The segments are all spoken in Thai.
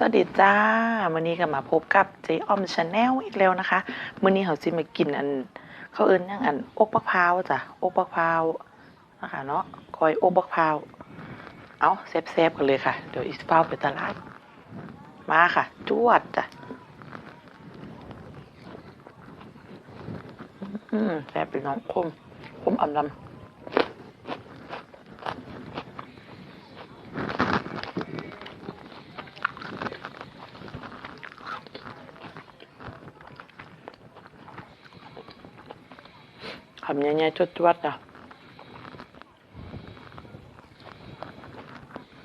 สวัสดีจ้าวันนี้ก็มาพบกับเจออมชาแนลอีกแล้วนะคะมื้อนี้เขาสิมากินอัน เขาเอิ้นยังอันอกบักพร้าวจ้ะอกบักพร้าวนะคะเนาะกอยอกบักพร้าวเอาแซบๆกันเลยค่ะ เดี๋ยวอีสพาวไปตลาด มาค่ะ จวดจ้ะอืมแซ่บเป็นน้องคมคมอ่ำลำ คำใหญ่ๆจวดๆจ้ะ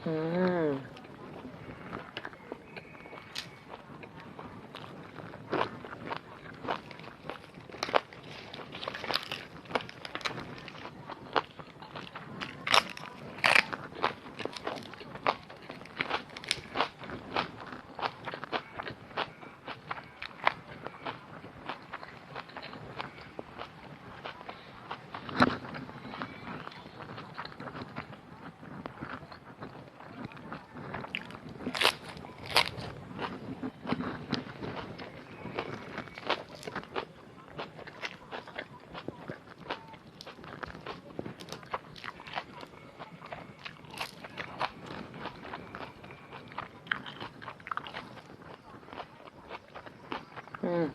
อืม 嗯。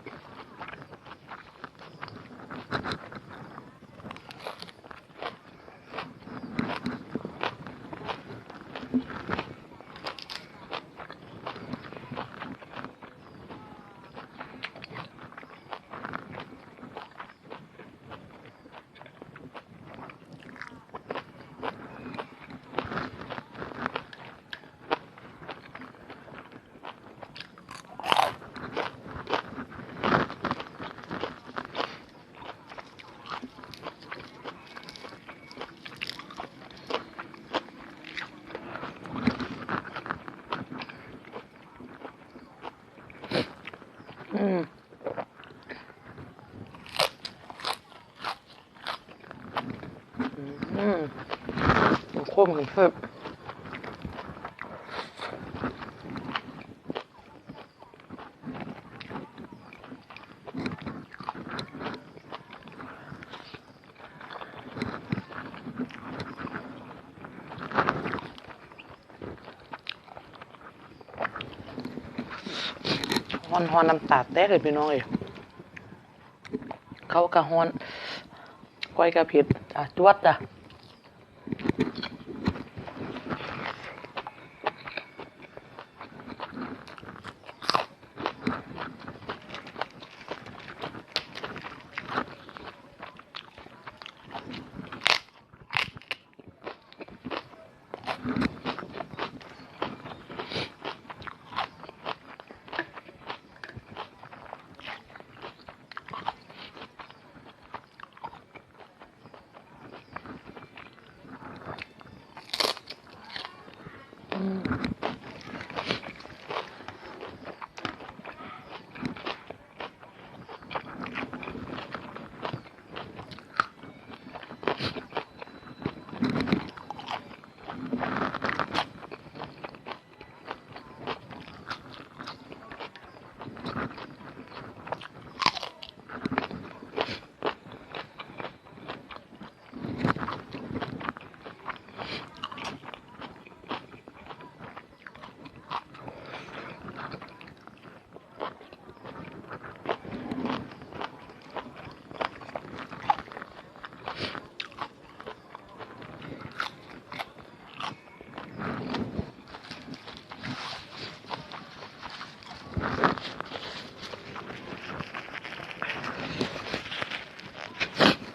อืมอืมโคตรมันเพิ่ม ฮอนฮอนน้ำตาแตกเลยพี่น้องเอ้ยเขากะฮอนก้อยกะเผ็ดอะจวดจ้ะ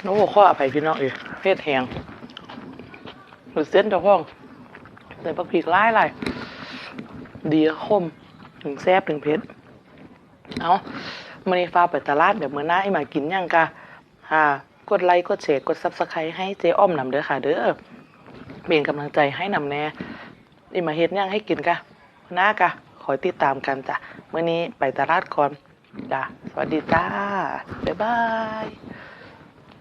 โอ้ข้ออภัยพี่น้องเอ้ยเพศแหงหรือเส้นเจ้าพ่องใส่ผักพริกไล่ไรดีคมถึงแซ่บถึงเผ็ดเอามันนี้ฟ้าไปตลาดเดี๋ยวเมื้อหน้าไอ้มากินยังกะค่ะกดไลค์กดแชร์กดซับสไครต์ให้เจ๊อ้อมนำเด้อค่ะ เด้อเป็นกำลังใจให้นำแน่ไอ้มาเฮ็ดยังให้กินกะมื้อหน้ากะขอติดตามกันจ้ะเมื้อนี้ไปตลาดก่อนจ้ะสวัสดีจ้าบ๊ายบาย